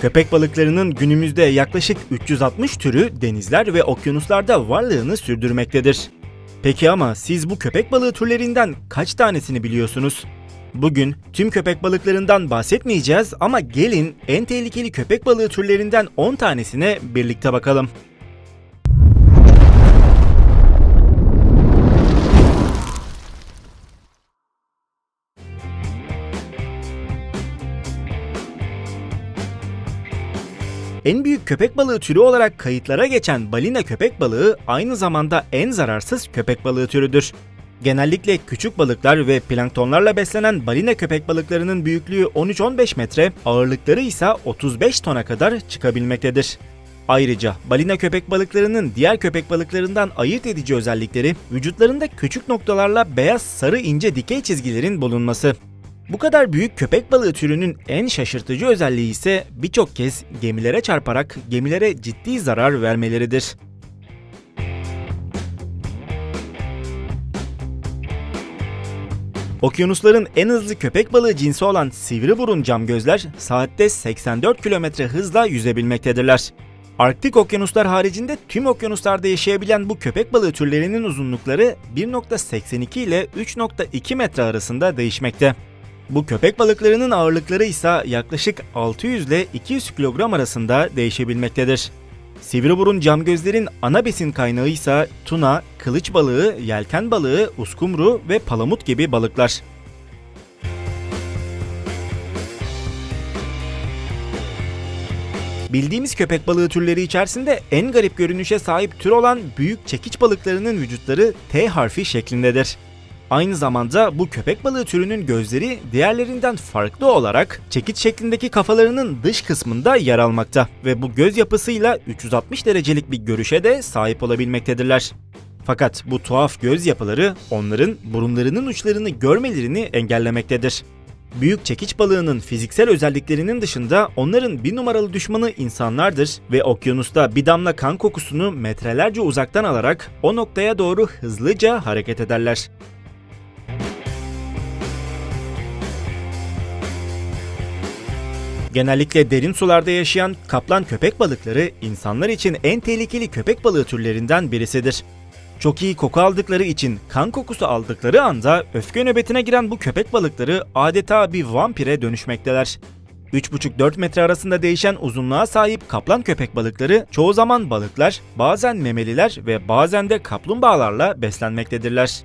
Köpek balıklarının günümüzde yaklaşık 360 türü denizler ve okyanuslarda varlığını sürdürmektedir. Peki ama siz bu köpek balığı türlerinden kaç tanesini biliyorsunuz? Bugün tüm köpek balıklarından bahsetmeyeceğiz ama gelin en tehlikeli köpek balığı türlerinden 10 tanesine birlikte bakalım. En büyük köpek balığı türü olarak kayıtlara geçen balina köpek balığı aynı zamanda en zararsız köpek balığı türüdür. Genellikle küçük balıklar ve planktonlarla beslenen balina köpek balıklarının büyüklüğü 13-15 metre, ağırlıkları ise 35 tona kadar çıkabilmektedir. Ayrıca balina köpek balıklarının diğer köpek balıklarından ayırt edici özellikleri vücutlarında küçük noktalarla beyaz sarı ince dikey çizgilerin bulunması. Bu kadar büyük köpek balığı türünün en şaşırtıcı özelliği ise birçok kez gemilere çarparak gemilere ciddi zarar vermeleridir. Okyanusların en hızlı köpek balığı cinsi olan sivri burun camgözler saatte 84 km hızla yüzebilmektedirler. Arktik okyanuslar haricinde tüm okyanuslarda yaşayabilen bu köpek balığı türlerinin uzunlukları 1.82 ile 3.2 metre arasında değişmekte. Bu köpek balıklarının ağırlıkları ise yaklaşık 600 ile 200 kilogram arasında değişebilmektedir. Sivriburun camgözlerin ana besin kaynağı ise tuna, kılıç balığı, yelken balığı, uskumru ve palamut gibi balıklar. Bildiğimiz köpek balığı türleri içerisinde en garip görünüşe sahip tür olan büyük çekiç balıklarının vücutları T harfi şeklindedir. Aynı zamanda bu köpek balığı türünün gözleri diğerlerinden farklı olarak çekiç şeklindeki kafalarının dış kısmında yer almakta ve bu göz yapısıyla 360 derecelik bir görüşe de sahip olabilmektedirler. Fakat bu tuhaf göz yapıları onların burunlarının uçlarını görmelerini engellemektedir. Büyük çekiç balığının fiziksel özelliklerinin dışında onların bir numaralı düşmanı insanlardır ve okyanusta bir damla kan kokusunu metrelerce uzaktan alarak o noktaya doğru hızlıca hareket ederler. Genellikle derin sularda yaşayan kaplan köpek balıkları insanlar için en tehlikeli köpek balığı türlerinden birisidir. Çok iyi koku aldıkları için kan kokusu aldıkları anda öfke nöbetine giren bu köpek balıkları adeta bir vampire dönüşmekteler. 3,5-4 metre arasında değişen uzunluğa sahip kaplan köpek balıkları çoğu zaman balıklar, bazen memeliler ve bazen de kaplumbağalarla beslenmektedirler.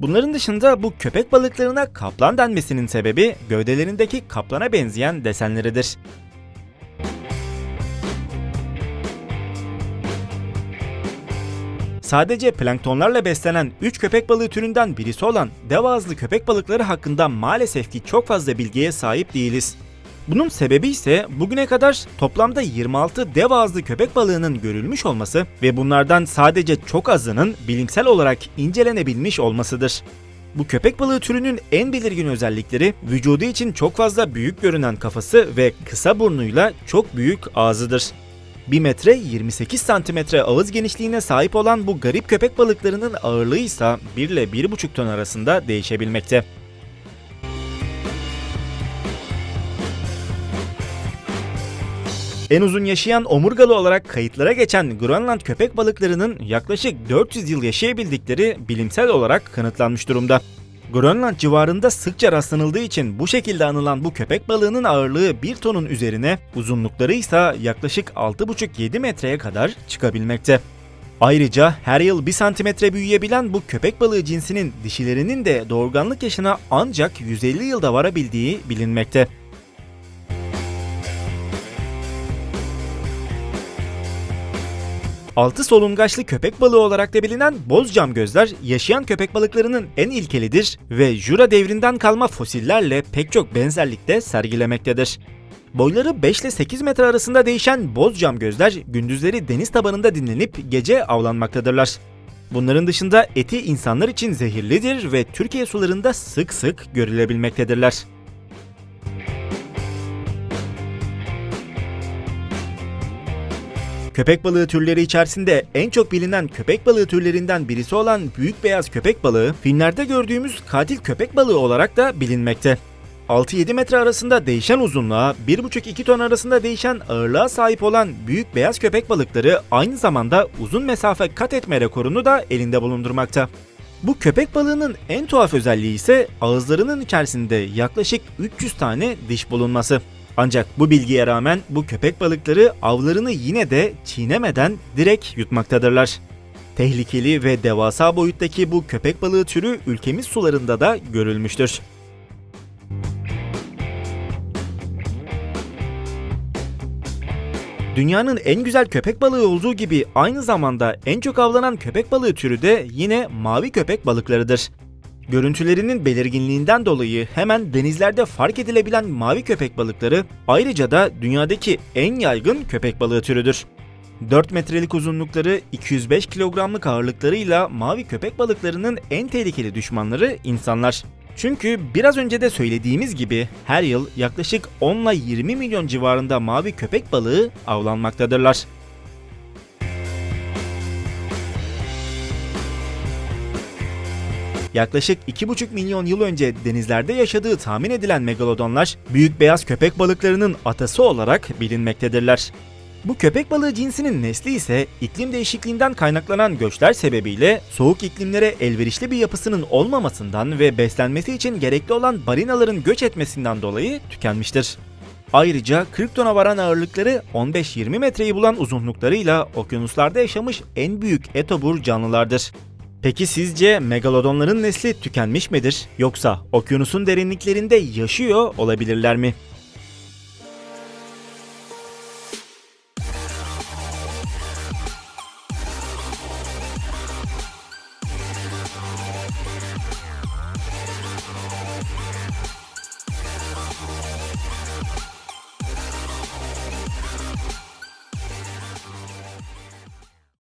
Bunların dışında bu köpek balıklarına kaplan denmesinin sebebi gövdelerindeki kaplana benzeyen desenleridir. Sadece planktonlarla beslenen 3 köpek balığı türünden birisi olan dev ağızlı köpek balıkları hakkında maalesef ki çok fazla bilgiye sahip değiliz. Bunun sebebi ise bugüne kadar toplamda 26 dev ağızlı köpek balığının görülmüş olması ve bunlardan sadece çok azının bilimsel olarak incelenebilmiş olmasıdır. Bu köpek balığı türünün en belirgin özellikleri vücudu için çok fazla büyük görünen kafası ve kısa burnuyla çok büyük ağzıdır. 1 metre 28 santimetre ağız genişliğine sahip olan bu garip köpek balıklarının ağırlığı ise 1 ile 1,5 ton arasında değişebilmekte. En uzun yaşayan omurgalı olarak kayıtlara geçen Grönland köpek balıklarının yaklaşık 400 yıl yaşayabildikleri bilimsel olarak kanıtlanmış durumda. Grönland civarında sıkça rastlanıldığı için bu şekilde anılan bu köpek balığının ağırlığı 1 tonun üzerine, uzunlukları ise yaklaşık 6,5-7 metreye kadar çıkabilmekte. Ayrıca her yıl 1 santimetre büyüyebilen bu köpek balığı cinsinin dişilerinin de doğurganlık yaşına ancak 150 yılda varabildiği bilinmekte. Altı solungaçlı köpek balığı olarak da bilinen bozcam gözler yaşayan köpek balıklarının en ilkelidir ve Jura devrinden kalma fosillerle pek çok benzerlikte sergilemektedir. Boyları 5 ile 8 metre arasında değişen bozcam gözler gündüzleri deniz tabanında dinlenip gece avlanmaktadırlar. Bunların dışında eti insanlar için zehirlidir ve Türkiye sularında sık sık görülebilmektedirler. Köpek balığı türleri içerisinde en çok bilinen köpek balığı türlerinden birisi olan büyük beyaz köpek balığı, filmlerde gördüğümüz katil köpek balığı olarak da bilinmekte. 6-7 metre arasında değişen uzunluğa, 1,5-2 ton arasında değişen ağırlığa sahip olan büyük beyaz köpek balıkları aynı zamanda uzun mesafe kat etme rekorunu da elinde bulundurmakta. Bu köpek balığının en tuhaf özelliği ise ağızlarının içerisinde yaklaşık 300 tane diş bulunması. Ancak bu bilgiye rağmen bu köpek balıkları avlarını yine de çiğnemeden direkt yutmaktadırlar. Tehlikeli ve devasa boyuttaki bu köpek balığı türü ülkemiz sularında da görülmüştür. Dünyanın en güzel köpek balığı olduğu gibi aynı zamanda en çok avlanan köpek balığı türü de yine mavi köpek balıklarıdır. Görüntülerinin belirginliğinden dolayı hemen denizlerde fark edilebilen mavi köpek balıkları ayrıca da dünyadaki en yaygın köpek balığı türüdür. 4 metrelik uzunlukları, 205 kilogramlık ağırlıklarıyla mavi köpek balıklarının en tehlikeli düşmanları insanlar. Çünkü biraz önce de söylediğimiz gibi her yıl yaklaşık 10 ile 20 milyon civarında mavi köpek balığı avlanmaktadırlar. Yaklaşık 2,5 milyon yıl önce denizlerde yaşadığı tahmin edilen megalodonlar büyük beyaz köpek balıklarının atası olarak bilinmektedirler. Bu köpek balığı cinsinin nesli ise iklim değişikliğinden kaynaklanan göçler sebebiyle soğuk iklimlere elverişli bir yapısının olmamasından ve beslenmesi için gerekli olan balinaların göç etmesinden dolayı tükenmiştir. Ayrıca 40 tona varan ağırlıkları 15-20 metreyi bulan uzunluklarıyla okyanuslarda yaşamış en büyük etobur canlılardır. Peki sizce megalodonların nesli tükenmiş midir? Yoksa okyanusun derinliklerinde yaşıyor olabilirler mi?